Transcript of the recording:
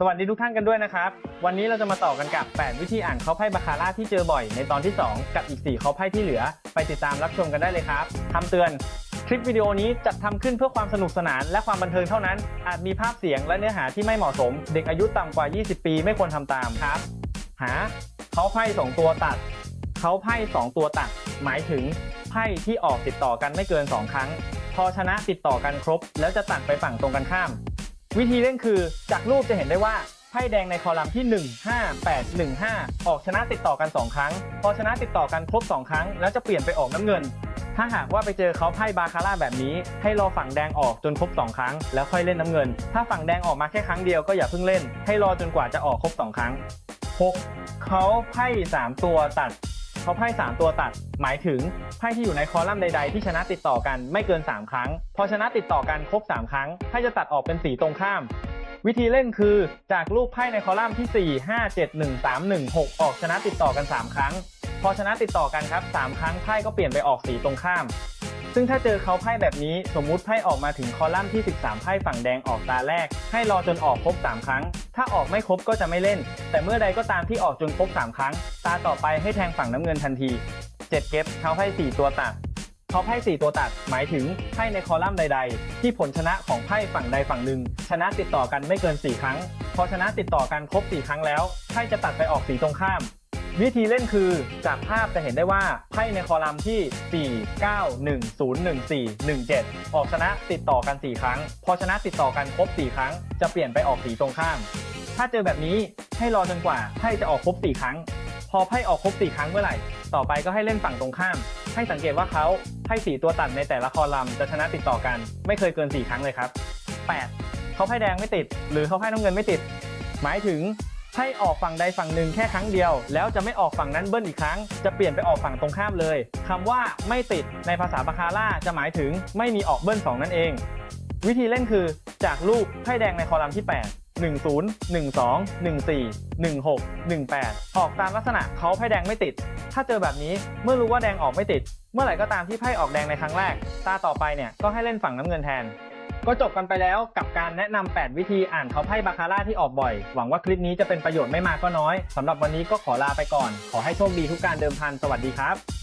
สวัสดีทุกท่านกันด้วยนะครับ วันนี้เราจะมาต่อกันกับ 8 วิธีอ่านเขาไพ่บาคาร่าที่เจอบ่อยในตอนที่ 2 กับอีก 4เขาไพ่ที่เหลือ ไปติดตามรับชมกันได้เลยครับคำเตือน คลิปวิดีโอนี้จัดทำขึ้นเพื่อความสนุกสนาน และความบันเทิงเท่านั้น อาจมีภาพเสียงและเนื้อหาที่ไม่เหมาะสม เด็กอายุต่ำกว่า 20 ปีไม่ควรทำตามครับ หาเขาไพ่สองตัวตัดเขาไพ่สองตัวตัด หมายถึงไพ่ที่ออกติดต่อกันไม่เกิน 2 ครั้ง พอชนะติดต่อกันครบ แล้วจะตัดไปฝั่งตรงกันข้าม วิธีเล่นคือจากรูปจะเห็นได้ว่าไพ่แดงในคอลัมน์ที่ 1 5 8 1 5 ออกชนะติดต่อกัน 2 ครั้ง พอชนะติดต่อกันครบ 2 ครั้ง แล้วจะเปลี่ยนไปออกน้ำเงิน ถ้าหากว่าไปเจอเขาไพ่บาคาร่าแบบนี้ ให้รอฝั่งแดงออกจนครบ 2 ครั้ง แล้วค่อยเล่นน้ำเงิน ถ้าฝั่งแดงออกมาแค่ครั้งเดียวก็อย่าเพิ่งเล่น ให้รอจนกว่าจะออกครบ 2 ครั้ง 6. เขาไพ่3ตัวตัด เขาไพ่3ตัวตัด หมายถึงไพ่ที่อยู่ในคอลัมน์ใด ๆ ที่ชนะติดต่อกันไม่เกิน 3 ครั้ง พอชนะติดต่อกันครบ 3 ครั้งไพ่จะตัดออกเป็นสีตรงข้าม วิธีเล่นคือจากรูปไพ่ในคอลัมน์ที่ 4 5 7 1 3 1 6 ออกชนะติดต่อกัน 3 ครั้ง พอชนะติดต่อกันครับ 3 ครั้งไพ่ก็เปลี่ยนไปออกสีตรงข้าม ซึ่งถ้าเจอเขาไพ่แบบนี้สมมุติไพ่ออกมาถึงคอลัมน์ที่ 13 ไพ่ฝั่งแดงออกตาแรก ให้รอจนออกครบ 3 ครั้ง ถ้าออกไม่ครบก็จะไม่เล่น แต่เมื่อใดก็ตามที่ออกจนครบ 3 ครั้ง ตาต่อไปให้แทงฝั่งน้ำเงินทันที 7 เก็บเขาไพ่ 4 ตัวตัดเขาไพ่ 4 ตัวตัด หมายถึงไพ่ในคอลัมน์ใด ๆ ที่ผลชนะของไพ่ฝั่งใดฝั่งหนึ่ง ชนะติดต่อกันไม่เกิน 4 ครั้ง พอชนะติดต่อกันครบ 4 ครั้งแล้วไพ่จะตัดไปออกสีตรงข้าม วิธีเล่นคือจากภาพจะเห็นได้ว่าไพ่ในคอลัมน์ที่ 4 9 1 0 1 4 1 7 ออกชนะติดต่อกัน 4 ครั้ง พอชนะติดต่อกันครบ 4 ครั้ง จะเปลี่ยนไปออกสีตรงข้าม ถ้าเจอแบบนี้ให้รอจนกว่าไพ่จะออกครบ 4 ครั้ง พอไพ่ออกครบ 4 ครั้งเมื่อไหร่ ต่อไปก็ให้เล่นฝั่งตรงข้าม ให้สังเกตว่าเขาไพ่สีตัวตัดในแต่ละคอลัมน์จะชนะติดต่อกัน ไม่เคยเกิน 4 ครั้งเลยครับ 8. เขาไพ่แดงไม่ติด หรือเขาไพ่น้ำเงินไม่ติด หมายถึง ไพ่ออกฝั่งใดฝั่งหนึ่งแค่ครั้งเดียว แล้วจะไม่ออกฝั่งนั้นเบิ้ลอีกครั้ง จะเปลี่ยนไปออกฝั่งตรงข้ามเลยคำว่าไม่ติดในภาษาบาคาร่าจะหมายถึงไม่มีออกเบิ้ลสองนั่นเอง วิธีเล่นคือจากรูปไพ่แดงในคอลัมน์ที่ 8 1 0 1 2 1 4 1 6 1 8 ออกตามลักษณะเขาไพ่แดงไม่ติด ถ้าเจอแบบนี้เมื่อรู้ว่าแดงออกไม่ติด เมื่อไหร่ก็ตามที่ไพ่ออกแดงในครั้งแรก ตาต่อไปเนี่ยก็ให้เล่นฝั่งน้ำเงินแทน ก็จบกันไปแล้วกับการแนะนำ8วิธีอ่านเขาไพ่บาคาร่าที่ออกบ่อย หวังว่าคลิปนี้จะเป็นประโยชน์ไม่มากก็น้อยสำหรับวันนี้ก็ขอลาไปก่อน ขอให้โชคดีทุกการเดิมพัน สวัสดีครับ